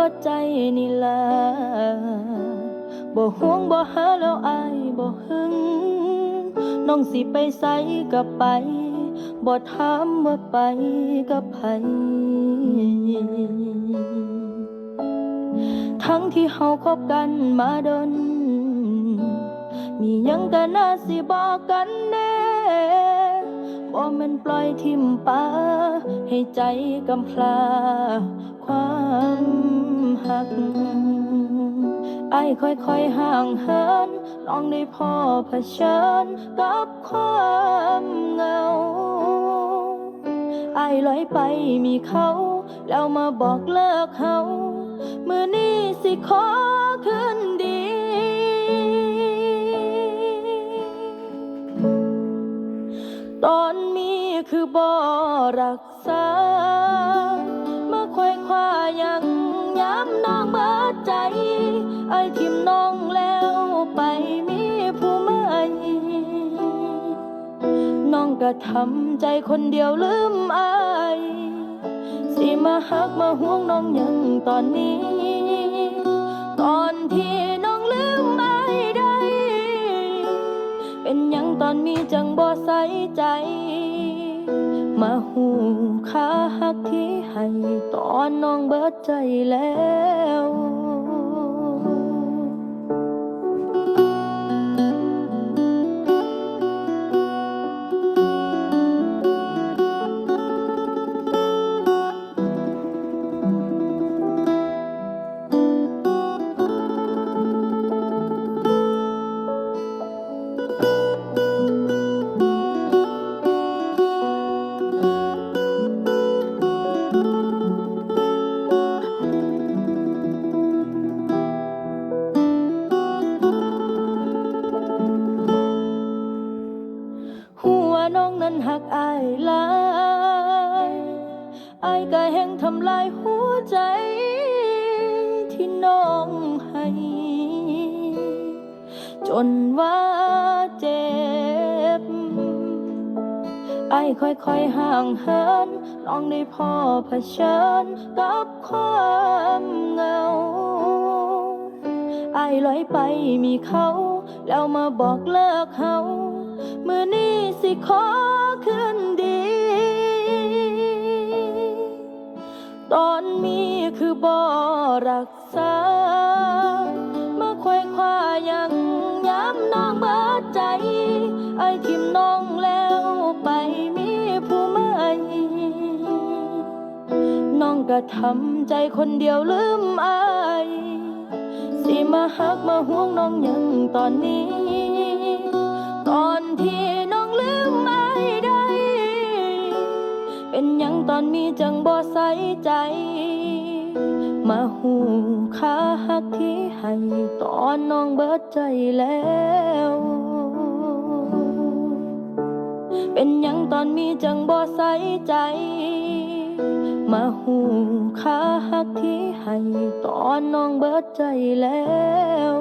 ฮ็ดคือจังบ่ใจนี่ล่ะบ่ห่วงบ่หาแล้วอายบ่หึงน้องสิไปไสก็ไปบ่ถามว่าไปกับไผทั้งที่เฮาคบกันมาดน มียังก็น่าสิบอกกันแน่ บ่แม่นปล่อยทิมปาให้ใจกำพลา ความหักไอ้ายค่อยๆห่างเหินน้องได้พอเผชิญกับความเหงาไอ้ลอยไปมีเขา แล้วมาบอกเลิกเขา มือนี้สิขอคืนดี ตอนมีคือบ่รักษา มาควยคว้ายังย้ำน้องเบิดใจ ไอ้ทิมน้องแล้วไปมีผู้ใหม่น้องก็ทำใจคนเดียวลืมอายสิมาหักมาห่วงน้องยังตอนนี้ ตอนที่ จังบ่ใส่ใจ มาหูค่าหักที่ให้ตอนน้องเบิดใจแล้ว ทำลายหัวใจที่น้องให้ จนว่าเจ็บไอ้ค่อยๆห่างเหินน้องได้พอเผชิญกับความเหงาไอ้ลอยไปมีเขา แล้วมาบอกเลิกเขา มือนี้สิขอ คือบ่รักษา มาควยคว้ายังย้ำน้องเบิดใจ ไอ้ทิมน้องแล้วไปมีผู้ใหม่น้องก็ทำใจคนเดียวลืมอายสิมาหักมาห่วงน้องยังตอนนี้ ตอนที่น้องลืมไม่ได้ เป็นยังตอนมีจังบ่ใส่ใจ มาหูค่าหักที่ให้ตอนน้องเบิดใจแล้ว เป็นยังตอนมีจังบ่ใส่ใจ มาหูค่าหักที่ให้ตอนน้องเบิดใจแล้ว